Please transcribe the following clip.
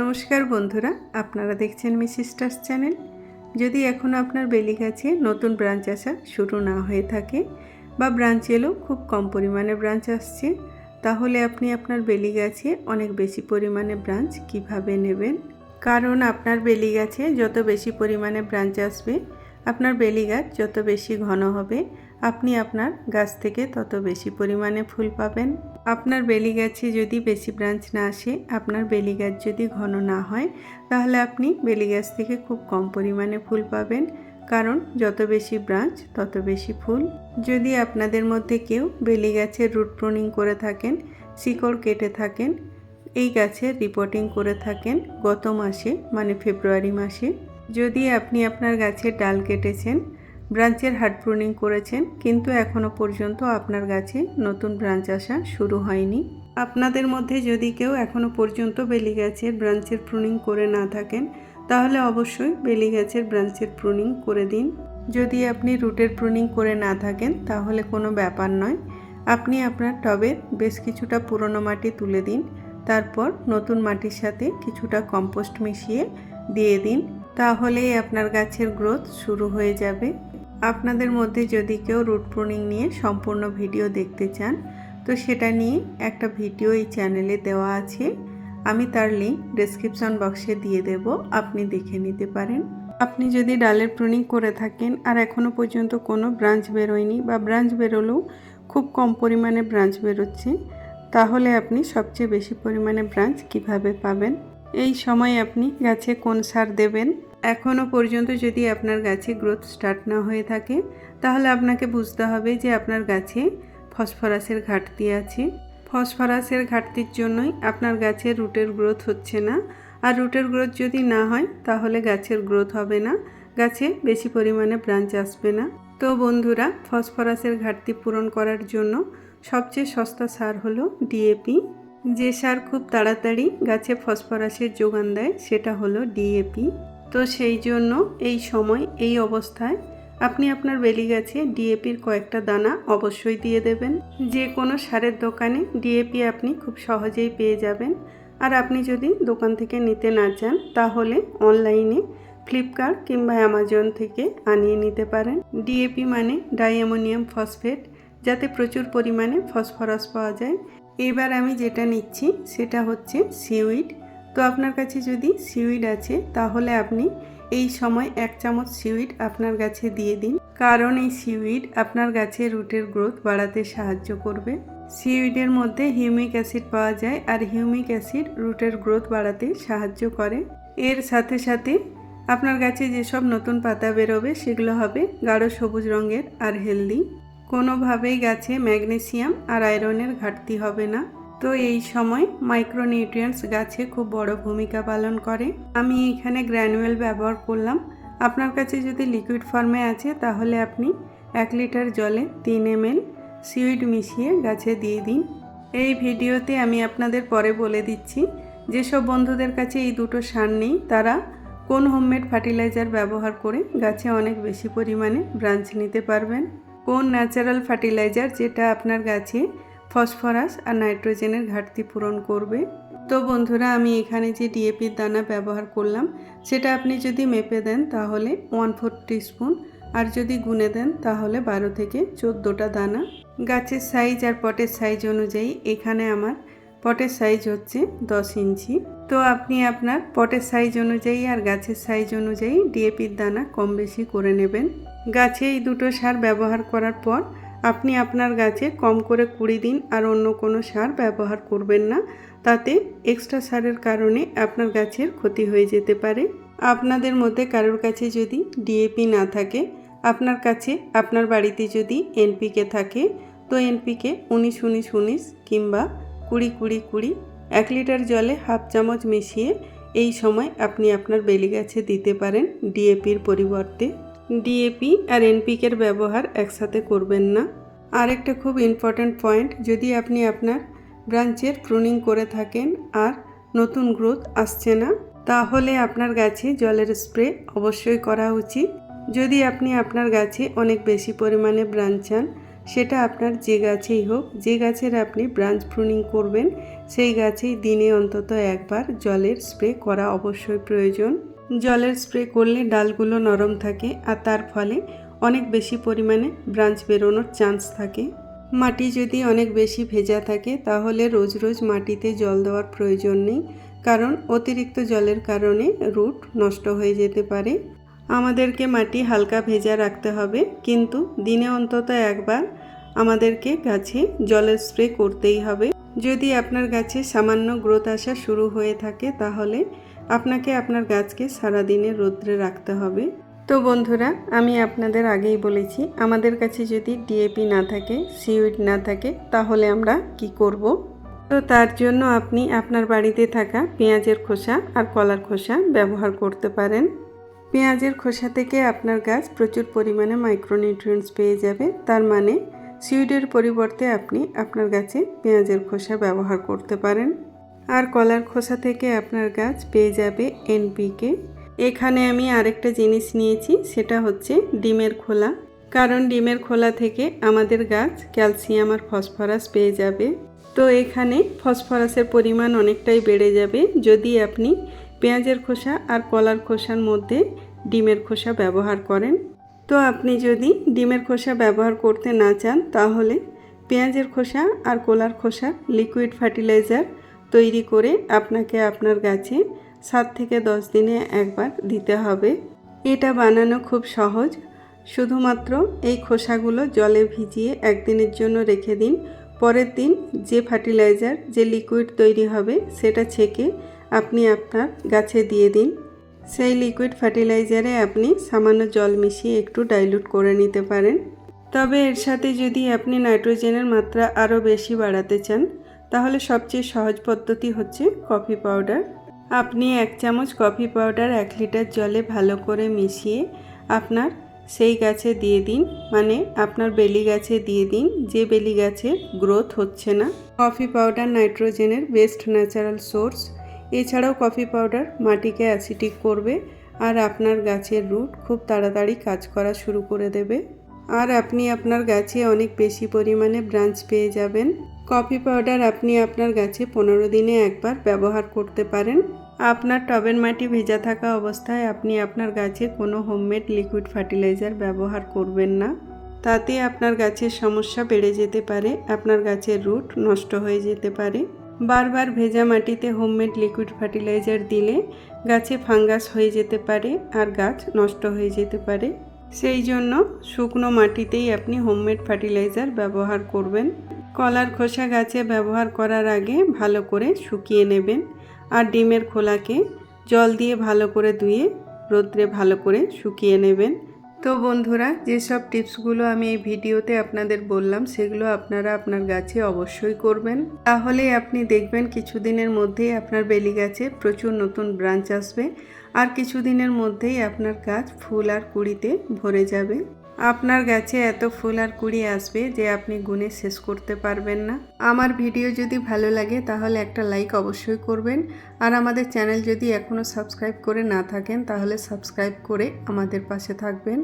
নমস্কার বন্ধুরা, আপনারা দেখছেন মি সিস্টার্স চ্যানেল। যদি এখনও আপনার বেলি গাছে নতুন ব্রাঞ্চ আসা শুরু না হয়ে থাকে বা ব্রাঞ্চ এলেও খুব কম পরিমাণে ব্রাঞ্চ আসছে, তাহলে আপনি আপনার বেলি গাছে অনেক বেশি পরিমাণে ব্রাঞ্চ কীভাবে নেবেন? কারণ আপনার বেলি গাছে যত বেশি পরিমাণে ব্রাঞ্চ আসবে, আপনার বেলি গাছ যত বেশি ঘন হবে আপনি আপনার গাছ থেকে তত বেশি পরিমাণে ফুল পাবেন। আপনার বেলি গাছে যদি বেশি ব্রাঞ্চ না আসে, আপনার বেলি গাছ যদি ঘন না হয়, তাহলে আপনি বেলি গাছ থেকে খুব কম পরিমাণে ফুল পাবেন। কারণ যত বেশি ব্রাঞ্চ, তত বেশি ফুল। যদি আপনাদের মধ্যে কেউ বেলি গাছের রুট প্রুনিং করে থাকেন, শিকড় কেটে থাকেন, এই গাছের রিপোর্টিং করে থাকেন গত মাসে মানে ফেব্রুয়ারি মাসে, যদি আপনি আপনার গাছের ডাল কেটেছেন ব্রাঞ্চের হার্ড প্রুনিং করেছেন, কিন্তু এখনও পর্যন্ত আপনার গাছে নতুন ব্রাঞ্চ আসা শুরু হয়নি। আপনাদের মধ্যে যদি কেউ এখনও পর্যন্ত বেলি গাছের ব্রাঞ্চের প্রুনিং করে না থাকেন, তাহলে অবশ্যই বেলি গাছের ব্রাঞ্চের প্রুনিং করে দিন। যদি আপনি রুটের প্রুনিং করে না থাকেন, তাহলে কোনো ব্যাপার নয়। আপনি আপনার টবের বেশ কিছুটা পুরনো মাটি তুলে দিন, তারপর নতুন মাটির সাথে কিছুটা কম্পোস্ট মিশিয়ে দিয়ে দিন, তাহলেই আপনার গাছের গ্রোথ শুরু হয়ে যাবে। আপনাদের মধ্যে যদি কেউ রুট প্রুনিং নিয়ে সম্পূর্ণ ভিডিও দেখতে চান, তো সেটা নিয়ে একটা ভিডিও এই চ্যানেলে দেওয়া আছে। আমি তার লিঙ্ক ডেসক্রিপশন বক্সে দিয়ে দেব, আপনি দেখে নিতে পারেন। আপনি যদি ডালের প্রুনিং করে থাকেন আর এখনও পর্যন্ত কোনো ব্রাঞ্চ বেরোয়নি বা ব্রাঞ্চ বেরোলেও খুব কম পরিমাণে ব্রাঞ্চ বেরোচ্ছে, তাহলে আপনি সবচেয়ে বেশি পরিমাণে ব্রাঞ্চ কীভাবে পাবেন? এই সময় আপনি গাছে কোন সার দেবেন? এখনও পর্যন্ত যদি আপনার গাছে গ্রোথ স্টার্ট না হয়ে থাকে, তাহলে আপনাকে বুঝতে হবে যে আপনার গাছে ফসফরাসের ঘাটতি আছে। ফসফরাসের ঘাটতির জন্যই আপনার গাছের রুটের গ্রোথ হচ্ছে না। আর রুটের গ্রোথ যদি না হয়, তাহলে গাছের গ্রোথ হবে না। গাছে বেশি পরিমাণে ব্রাঞ্চ আসবে না। তো বন্ধুরা, ফসফরাসের ঘাটতি পূরণ করার জন্য সবচেয়ে সস্তা সার হলো ডিএপি যে সার খুব তাড়াতাড়ি গাছে ফসফরাসের যোগান দেয়, সেটা হলো ডিএপি তো সেই জন্য এই সময়, এই অবস্থায় আপনি আপনার বেলি গাছে ডিএপির কয়েকটা দানা অবশ্যই দিয়ে দেবেন। যে কোনো সারের দোকানে ডিএপি আপনি খুব সহজেই পেয়ে যাবেন। আর আপনি যদি দোকান থেকে নিতে না চান, তাহলে অনলাইনে ফ্লিপকার্ট কিংবা অ্যামাজন থেকে আনিয়ে নিতে পারেন। ডিএপি মানে ডাইঅ্যামোনিয়াম ফসফেট, যাতে প্রচুর পরিমাণে ফসফরাস পাওয়া যায়। এবার আমি যেটা নিচ্ছি, সেটা হচ্ছে সিউইড। তো আপনার কাছে যদি সিউইড আছে, তাহলে আপনি এই সময় এক চামচ সিউইড আপনার গাছে দিয়ে দিন। কারণ এই সিউইড আপনার গাছের রুটের গ্রোথ বাড়াতে সাহায্য করবে। সিউইডের মধ্যে হিউমিক অ্যাসিড পাওয়া যায় আর হিউমিক অ্যাসিড রুটের গ্রোথ বাড়াতে সাহায্য করে। এর সাথে সাথে আপনার গাছে যেসব নতুন পাতা বেরোবে, সেগুলো হবে গাঢ় সবুজ রঙের আর হেলদি। কোনোভাবেই গাছে ম্যাগনেসিয়াম আর আয়রনের ঘাটতি হবে না। তো এই সময় মাইক্রোনিউট্রিয়েন্টস গাছে খুব বড় ভূমিকা পালন করে। আমি এখানে গ্র্যানুয়েল ব্যবহার করলাম। আপনার কাছে যদি লিকুইড ফর্মে আছে, তাহলে আপনি এক লিটার জলে তিন এম এল সিউইড মিশিয়ে গাছে দিয়ে দিন। এই ভিডিওতে আমি আপনাদের পরে বলে দিচ্ছি, যেসব বন্ধুদের কাছে এই দুটো সার নেই, তারা কোন হোমমেড ফার্টিলাইজার ব্যবহার করে গাছে অনেক বেশি পরিমাণে ব্রাঞ্চ নিতে পারবেন। কোন ন্যাচারাল ফার্টিলাইজার যেটা আপনার গাছে ফসফরাস আর নাইট্রোজেনের ঘাটতি পূরণ করবে। তো বন্ধুরা, আমি এখানে যে ডিএপির দানা ব্যবহার করলাম, সেটা আপনি যদি মেপে দেন তাহলে ওয়ান ফোর স্পুন আর যদি গুনে দেন তাহলে বারো থেকে চোদ্দোটা দানা। গাছের সাইজ আর পটের সাইজ অনুযায়ী এখানে আমার পটের সাইজ হচ্ছে দশ ইঞ্চি। তো আপনি আপনার পটের সাইজ অনুযায়ী আর গাছের সাইজ অনুযায়ী ডিএপির দানা কম বেশি করে নেবেন। গাছে এই দুটো সার ব্যবহার করার পর আপনি আপনার গাছে কম করে কুড়ি দিন আর অন্য কোনো সার ব্যবহার করবেন না। তাতে এক্সট্রা সারের কারণে আপনার গাছের ক্ষতি হয়ে যেতে পারে। আপনাদের মধ্যে কারোর কাছে যদি ডিএপি না থাকে, আপনার কাছে আপনার বাড়িতে যদি এনপিকে থাকে, তো এনপিকে উনিশ উনিশ উনিশ কিংবা কুড়ি কুড়ি কুড়ি এক লিটার জলে হাফ চামচ মিশিয়ে এই সময় আপনি আপনার বেলি গাছে দিতে পারেন ডিএপির পরিবর্তে। ডিএপি আর এনপিকের ব্যবহার একসাথে করবেন না। আরেকটা খুব ইম্পর্ট্যান্ট পয়েন্ট যদি আপনি আপনার ব্রাঞ্চের প্রুনিং করে থাকেন আর নতুন গ্রোথ আসছে না, তাহলে আপনার গাছে জলের স্প্রে অবশ্যই করা উচিত। যদি আপনি আপনার গাছে অনেক বেশি পরিমাণে ব্রাঞ্চ চান, সেটা আপনার যে গাছেই হোক, যে গাছের আপনি ব্রাঞ্চ প্রুনিং করবেন, সেই গাছেই দিনে অন্তত একবার জলের স্প্রে করা অবশ্যই প্রয়োজন। জলের স্প্রে করলে ডালগুলো নরম থাকে আর তার ফলে অনেক বেশি পরিমাণে ব্রাঞ্চ বেরোনোর চান্স থাকে। মাটি যদি অনেক বেশি ভেজা থাকে, তাহলে রোজ রোজ মাটিতে জল দেওয়ার প্রয়োজন নেই, কারণ অতিরিক্ত জলের কারণে রুট নষ্ট হয়ে যেতে পারে। আমাদেরকে মাটি হালকা ভেজা রাখতে হবে, কিন্তু দিনে অন্তত একবার আমাদেরকে গাছে জলের স্প্রে করতেই হবে। যদি আপনার গাছে সামান্য গ্রোথ আসা শুরু হয়ে থাকে, তাহলে আপনাকে আপনার গাছকে সারাদিনে রোদ্রে রাখতে হবে। তো বন্ধুরা, আমি আপনাদের আগেই বলেছি, আমাদের কাছে যদি ডিএপি না থাকে সিউইড না থাকে, তাহলে আমরা কি করব? তো তার জন্য আপনি আপনার বাড়িতে থাকা পেঁয়াজের খোসা আর কলার খোসা ব্যবহার করতে পারেন। পেঁয়াজের খোসা থেকে আপনার গাছ প্রচুর পরিমাণে মাইক্রোনিউট্রিয়েন্টস পেয়ে যাবে। তার মানে সিউডের পরিবর্তে আপনি আপনার গাছে পেঁয়াজের খোসা ব্যবহার করতে পারেন। আর কলার খোসা থেকে আপনার গাছ পেয়ে যাবে এনপিকে। এখানে আমি আরেকটা জিনিস নিয়েছি, সেটা হচ্ছে ডিমের খোলা। কারণ ডিমের খোলা থেকে আমাদের গাছ ক্যালসিয়াম আর ফসফরাস পেয়ে যাবে। তো এখানে ফসফরাসের পরিমাণ অনেকটাই বেড়ে যাবে যদি আপনি পেঁয়াজের খোসা আর কলার খোসার মধ্যে ডিমের খোসা ব্যবহার করেন। তো আপনি যদি ডিমের খোসা ব্যবহার করতে না চান, তাহলে পেঁয়াজের খোসা আর কলার খোসা লিকুইড ফার্টিলাইজার তৈরি করে আপনাকে আপনার গাছে সাত থেকে দশ দিনে একবার দিতে হবে। এটা বানানো খুব সহজ। শুধুমাত্র এই খোসাগুলো জলে ভিজিয়ে একদিনের জন্য রেখে দিন। পরের দিন যে ফার্টিলাইজার, যে লিকুইড তৈরি হবে সেটা ছেঁকে আপনি আপনার গাছে দিয়ে দিন। সেই লিকুইড ফার্টিলাইজারে আপনি সামান্য জল মিশিয়ে একটু ডাইলুট করে নিতে পারেন। তবে এর সাথে যদি আপনি নাইট্রোজেনের মাত্রা আরও বেশি বাড়াতে চান তাহলে সবচেয়ে সহজ পদ্ধতি হচ্ছে কফি পাউডার। আপনি এক চামচ কফি পাউডার এক লিটার জলে ভালো করে মিশিয়ে আপনার সেই গাছে দিয়ে দিন। মানে আপনার বেলি গাছে দিয়ে দিন, যে বেলি গাছে গ্রোথ হচ্ছে না। কফি পাউডার নাইট্রোজেনের বেস্ট ন্যাচারাল সোর্স এছাড়াও কফি পাউডার মাটিকে অ্যাসিটিক করবে আর আপনার গাছের রুট খুব তাড়াতাড়ি কাজ করা শুরু করে দেবে। আর আপনি আপনার গাছে অনেক বেশি পরিমাণে ব্রাঞ্চ পেয়ে যাবেন। কফি পাউডার আপনি আপনার গাছে পনেরো দিনে একবার ব্যবহার করতে পারেন। আপনার টবের মাটি ভেজা থাকা অবস্থায় আপনি আপনার গাছে কোনো হোমমেড লিকুইড ফার্টিলাইজার ব্যবহার করবেন না। তাতে আপনার গাছের সমস্যা বেড়ে যেতে পারে, আপনার গাছের রুট নষ্ট হয়ে যেতে পারে। বারবার ভেজা মাটিতে হোমমেড লিকুইড ফার্টিলাইজার দিলে গাছে ফাঙ্গাস হয়ে যেতে পারে আর গাছ নষ্ট হয়ে যেতে পারে। সেই জন্য শুকনো মাটিতেই আপনি হোমমেড ফার্টিলাইজার ব্যবহার করবেন। কলার খোসা গাছে ব্যবহার করার আগে ভালো করে শুকিয়ে নেবেন আর ডিমের খোলাকে জল দিয়ে ভালো করে ধুয়ে রোদ্রে ভালো করে শুকিয়ে নেবেন। তো বন্ধুরা, যেসব টিপসগুলো আমি এই ভিডিওতে আপনাদের বললাম, সেগুলো আপনারা আপনার গাছে অবশ্যই করবেন। তাহলে আপনি দেখবেন কিছুদিনের মধ্যেই আপনার বেলি গাছে প্রচুর নতুন ব্রাঞ্চ আসবে, আর কিছুদিনের মধ্যেই আপনার গাছ ফুল আর কুড়িতে ভরে যাবে। আপনার গাছে এত ফুল আর কুড়ি আসবে যে আপনি গুনে শেষ করতে পারবেন না। আমার ভিডিও যদি ভালো লাগে তাহলে একটা লাইক অবশ্যই করবেন। আর আমাদের চ্যানেল যদি এখনও সাবস্ক্রাইব করে না থাকেন তাহলে সাবস্ক্রাইব করে আমাদের পাশে থাকবেন।